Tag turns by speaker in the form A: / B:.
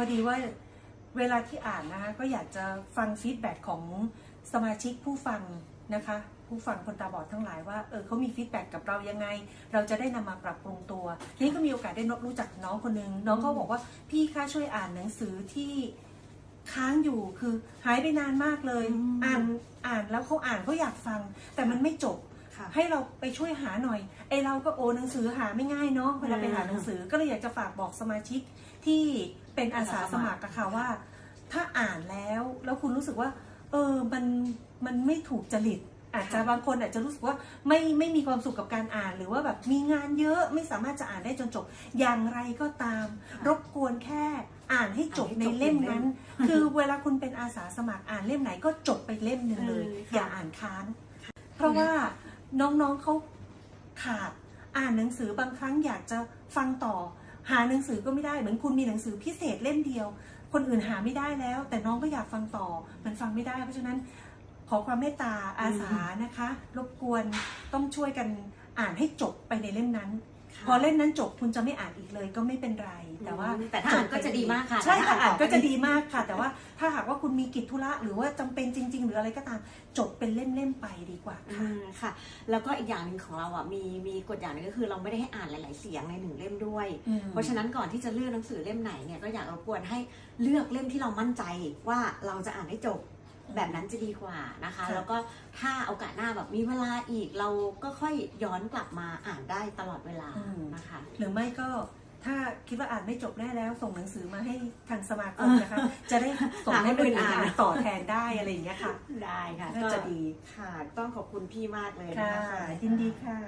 A: อดีว่าเวลาที่อ่านนะคะก็อยากจะฟังฟีดแบ็กของสมาชิกผู้ฟังนะคะ ผู้ฟังคนตาบอดทั้งหลายว่าเออเขามีฟีดแบ็กกับเรายังไง เราจะได้นำมาปรับปรุงตัวทีนี้ก็มีโอกาสได้รู้จักน้องคนนึงน้องเขาบอกว่าพี่คะช่วยอ่านหนังสือที่ค้างอยู่คือหายไปนานมากเลย
B: อ่า
A: นอ่านแล้วเขาอ่านเขาอยากฟัง แต่มันไม่จบ ให้เราไปช่วยหาหน่อยไอเราก็โอหนังสือหาไม่ง่ายเนาะเวลาไปหา
B: อืม
A: หนังสือก็เลยอยากจะฝากบอกสมาชิกที่เป็นอาสาสมัครอะค่ะว่า ถ้าอ่านแล้วแล้วคุณรู้สึกว่า เออมันมันไม่ถูกจริตอาจจะบางคนอาจจะรู้สึกว่าไม่ไม่มีความสุขกับการอ่านหรือว่าแบบมีงานเยอะไม่สามารถจะอ่านได้จนจบ อย่างไรก็ตาม
B: ค่ะ
A: รบกวนแค่อ่านให้จบ
B: อ่านให้จบ
A: ในเล่ม
B: หนึ่งเล่ม
A: นั้น คือเวลาคุณเป็นอาสาสมัครอ่านเล่มไหนก็จบไปเล่มหนึ่งเลย
B: เออค่ะ
A: อย่าอ่านค้างเพราะว่า น้องๆเขาขาดอ่านหนังสือบางครั้งอยากจะฟังต่อ หาหนังสือก็ไม่ได้เหมือนคุณมีหนังสือพิเศษเล่มเดียว คนอื่นหาไม่ได้แล้ว แต่น้องก็อยากฟังต่อ มันฟังไม่ได้ เพราะฉะนั้นขอความเมตตาอาสานะคะ รบกวนต้องช่วยกันอ่านให้จบไปในเล่มนั้น พอเล่มนั้นจบคุณจะไม่อ่านอีกเลยก็ไม่เป็นไร แต่ว่า
B: อืมแต่ถ้าอ่านก็จะดีมากค่ะ
A: ใช่ค่ะ
B: ถ้าอ่าน
A: อ่านก็
B: ต่อ
A: จะดีมากค่ะ แต่ว่าถ้าหากว่าคุณมีกิจธุระหรือว่าจำเป็นจริง ๆ หรืออะไรก็ตามจบเป็นเล่มๆไปดีกว่า
B: อื
A: ค่ะ
B: มค่ะ แล้วก็อีกอย่างหนึ่งของเราอะมีมีกฎอย่างหนึงก็คือเราไม่ได้ให้อ่านหลาย ๆ เสียงในหนึ่งเล่มด้วย
A: อืม
B: เพราะฉะนั้นก่อนที่จะเลือกหนังสือเล่มไหนเนี่ยก็อยากรบกวนให้เลือกเล่มที่เรามั่นใจว่าเราจะอ่านให้จบ แบบนั้นจะดีกว่านะคะ
A: ค่ะ
B: แล้วก็ถ้าโอกาสหน้าแบบมีเวลาอีกเราก็ค่อยย้อนกลับมาอ่านได้ตลอดเวลานะคะ
A: หรือไม่ก็ถ้าคิดว่าอ่านไม่จบแน่แล้ว ส่งหนังสือมาให้ทางสมาคมนะคะ จะได้ส่งให้คนอื่นอ่านต่อแทนได้อะไรอย่างเงี้ยค่ะ
B: ได้ค่ะ
A: น่าจะดี
B: ค่ะ ต้องขอบคุณพี่มากเลย
A: ค่ะ
B: นะคะ
A: ยินดีค่ะ